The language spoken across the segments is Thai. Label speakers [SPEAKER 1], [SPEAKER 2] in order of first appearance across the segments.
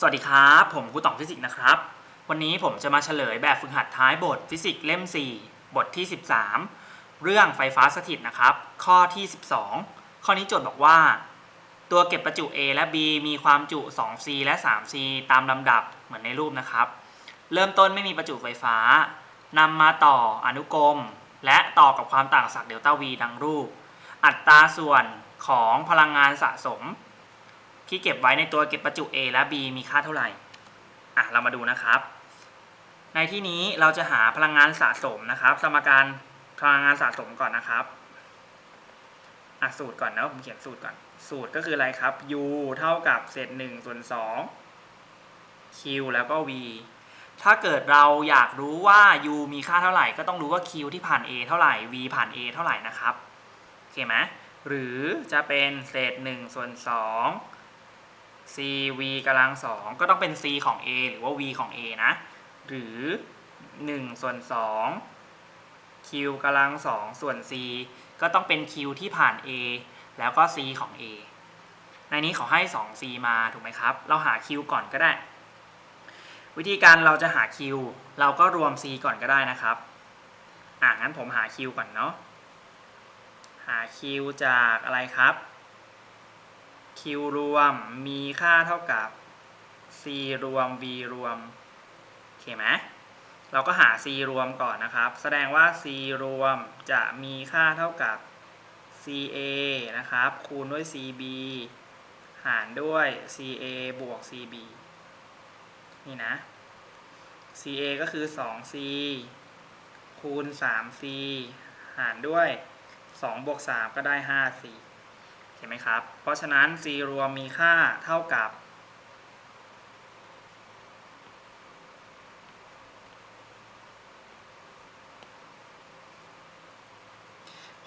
[SPEAKER 1] สวัสดีครับ ผมครูต่องฟิสิกส์นะครับ วันนี้ผมจะมาเฉลยแบบฝึกหัดท้ายบทฟิสิกส์เล่ม 4 บทที่ 13 เรื่องไฟฟ้าสถิตนะครับ ข้อที่ 12 ข้อนี้โจทย์บอกว่า ตัวเก็บประจุ A และ B มีความจุ 2C และ 3C ตามลำดับเหมือนในรูปนะครับ เริ่มต้นไม่มีประจุไฟฟ้านำมาต่ออนุกรม และต่อกับความต่างศักย์เดลต้า V ดังรูป อัตราส่วนของพลังงานสะสม ที่เก็บไว้ในตัวเก็บประจุ A และ B มีค่าเท่าไหร่ อะ เรามาดูนะครับ ในที่นี้เราจะหาพลังงานสะสมนะครับ สมการพลังงานสะสมก่อนนะครับ อะ สูตรก่อนนะผมเขียนสูตรก่อน สูตรก็คืออะไรครับ U เท่ากับเศษ1ส่วน2 Q แล้วก็ V ถ้าเกิดเราอยากรู้ว่า U มีค่าเท่าไหร่ ก็ต้องรู้ว่า Q ที่ผ่าน A เท่าไหร่ V ผ่าน A เท่าไหร่นะครับ โอเคไหมหรือจะเป็นเศษ1ส่วน2 cv กำลังสองก็ต้องเป็น c ของ a หรือว่า v ของ a นะ หรือ1ส่วน2 q กำลังสองส่วน c ก็ต้องเป็น q ที่ผ่าน a แล้วก็ c ของ a ในนี้เขาให้ 2c มาถูกไหมครับ เราหา q ก่อนก็ได้ วิธีการเราจะหา q เราก็รวม c ก่อนก็ได้นะครับ อะงั้นผมหา q ก่อนเนาะหา q จากอะไรครับ q รวมมีค่าเท่ากับ c รวม v รวมโอเคไหมเราก็หา c รวมก่อนนะครับ แสดงว่า c รวมจะมีค่าเท่ากับ ca นะครับ คูณด้วย cb หารด้วย ca บวก cb นี่นะ ca ก็คือ 2c คูณ 3c หารด้วย 2 บวก 3 ก็ได้ 5c ห็นไหมครับ เพราะฉะนั้น c รวมมีค่าเท่ากับ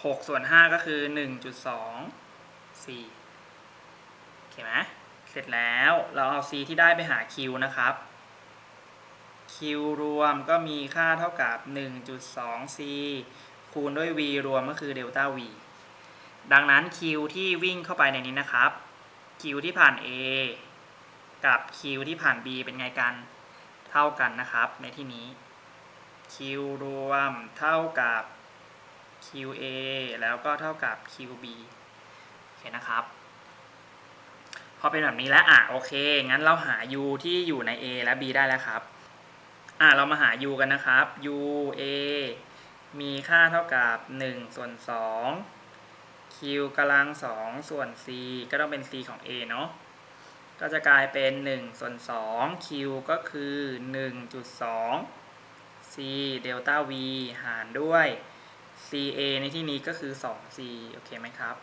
[SPEAKER 1] 6 ส่วน 5 ก็คือ 1.2 c โอเคไหมเสร็จแล้วเราเอา c ที่ได้ไปหา q นะครับ q รวมก็มีค่าเท่ากับ 1.2 c คูณด้วย v รวมก็คือเดลต้า v ดังนั้น Q ที่วิ่งเข้าไปในนี้นะครับ Q ที่ผ่าน A กับ Q ที่ผ่าน B เป็นไงกันเท่ากันนะครับ ในที่นี้ Q รวมเท่ากับ QA แล้วก็เท่ากับ QB โอเคนะครับ พอเป็นแบบนี้แล้วอะโอเค งั้นเราหา U ที่อยู่ใน A และ B ได้แล้วครับอะเรามาหา U กันนะครับ UA มีค่าเท่ากับ 1 ส่วน 2 q กำลังสองส่วน c ก็ต้องเป็น c ของ a เนาะก็จะกลายเป็น 1 ส่วน 2 q ก็คือ 1.2 c เดลต้า v หารด้วย ca ในที่นี้ก็คือ 2c โอเคไหมครับ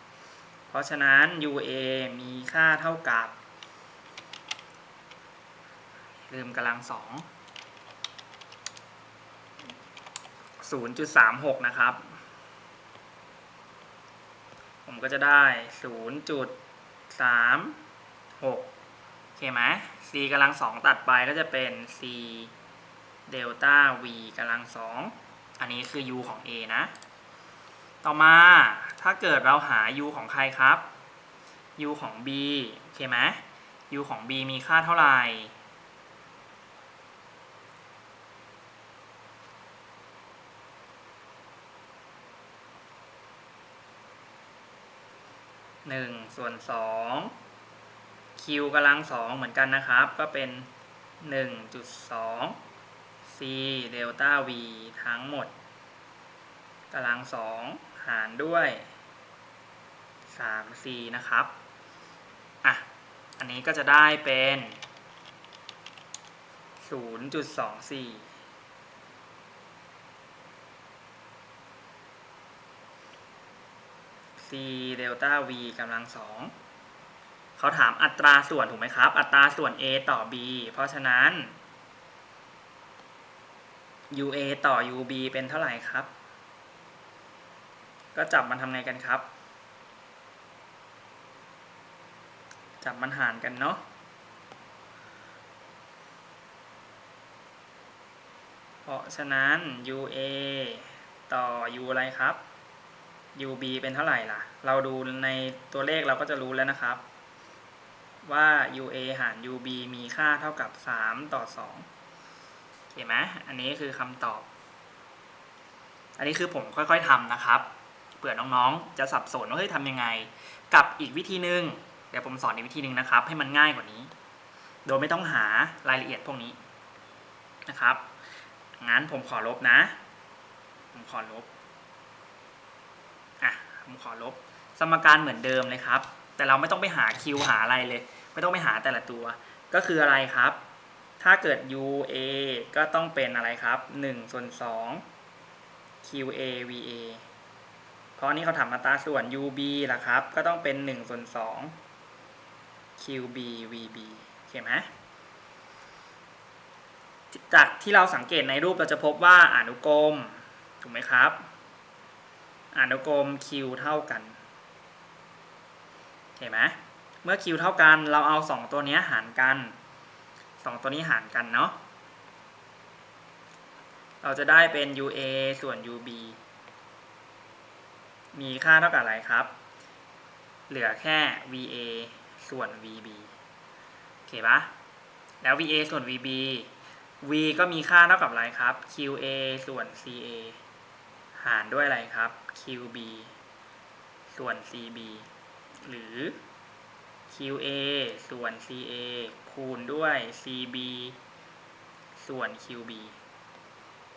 [SPEAKER 1] เพราะฉะนั้น ua มีค่าเท่ากับ ลืมกำลังสอง0.36 นะครับ ผมก็จะได้0.36โอเคไหม c กำลังสองตัดไปก็จะเป็น c เดลต้า v กำลังสองอันนี้คือ u ของ a นะ ต่อมาถ้าเกิดเราหา u ของใครครับ u ของ b โอเคไหม u ของ b มีค่าเท่าไหร่ 1 ส่วน 2 q กำลัง 2 เหมือนกันนะครับ ก็เป็น 1.2 c เดลต้า v ทั้งหมดกำลัง 2 หารด้วย 3c นะครับ อะ อันนี้ก็จะได้เป็น 0.24 c เดลต้า v กำลังสองเขาถามอัตราส่วนถูกไหมครับ อัตราส่วน a ต่อ b เพราะฉะนั้น ua ต่อ ub เป็นเท่าไหร่ครับ ก็จับมันทำไงกันครับ จับมันหารกันเนาะเพราะฉะนั้น ua ต่อ u อะไรครับ UB เป็นเท่าไหร่ล่ะ เราดูในตัวเลขเราก็จะรู้แล้วนะครับ ว่า UA หาร UB มีค่าเท่ากับ 3 ต่อ2โอเคไหมอันนี้คือคำตอบ อันนี้คือผมค่อยๆทำนะครับ เผื่อน้องๆ จะสับสนว่าเฮ้ยทำยังไง กับอีกวิธีหนึ่งเดี๋ยวผมสอนอีกวิธีหนึ่งนะครับ ให้มันง่ายกว่านี้ โดยไม่ต้องหารายละเอียดพวกนี้นะครับงั้นผมขอลบนะ ผมขอลบ ผมขอลบ สมการเหมือนเดิมเลยครับ แต่เราไม่ต้องไปหาคิวหาอะไรเลย ไม่ต้องไปหาแต่ละตัว ก็คืออะไรครับ ถ้าเกิด UA ก็ต้องเป็นอะไรครับ1ส่วน2 QA VA เพราะนี้เขาถามมาตราส่วน UB ล่ะครับ ก็ต้องเป็น1ส่วน2 QB VB โอเคไหมจากที่เราสังเกตในรูปเราจะพบว่าอนุกรมถูกไหมครับ อนุกรม Q เท่ากันเห็นไหมเมื่อ Q เท่ากันเราเอา 2 ตัวนี้หารกัน 2 ตัวนี้หารกันเนาะเราจะได้เป็น UA ส่วน UB มีค่าเท่ากับอะไรครับ เหลือแค่ VA ส่วน VB โอเคปะแล้ว VA ส่วน VB V ก็มีค่าเท่ากับอะไรครับ QA ส่วน CA หารด้วยอะไรครับ QB ส่วน CB หรือ QA ส่วน CA คูณด้วย CB ส่วน QB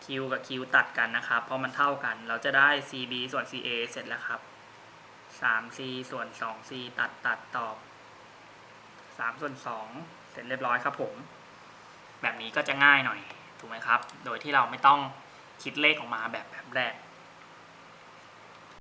[SPEAKER 1] Q กับ Q ตัดกันนะครับ เพราะมันเท่ากัน เราจะได้ CB ส่วน CA เสร็จแล้วครับ 3C ส่วน 2C ตัดตัดตอบ 3 ส่วน 2 เสร็จเรียบร้อยครับผม แบบนี้ก็จะง่ายหน่อย ถูกไหมครับ โดยที่เราไม่ต้องคิดเลขออกมาแบบแบบแรก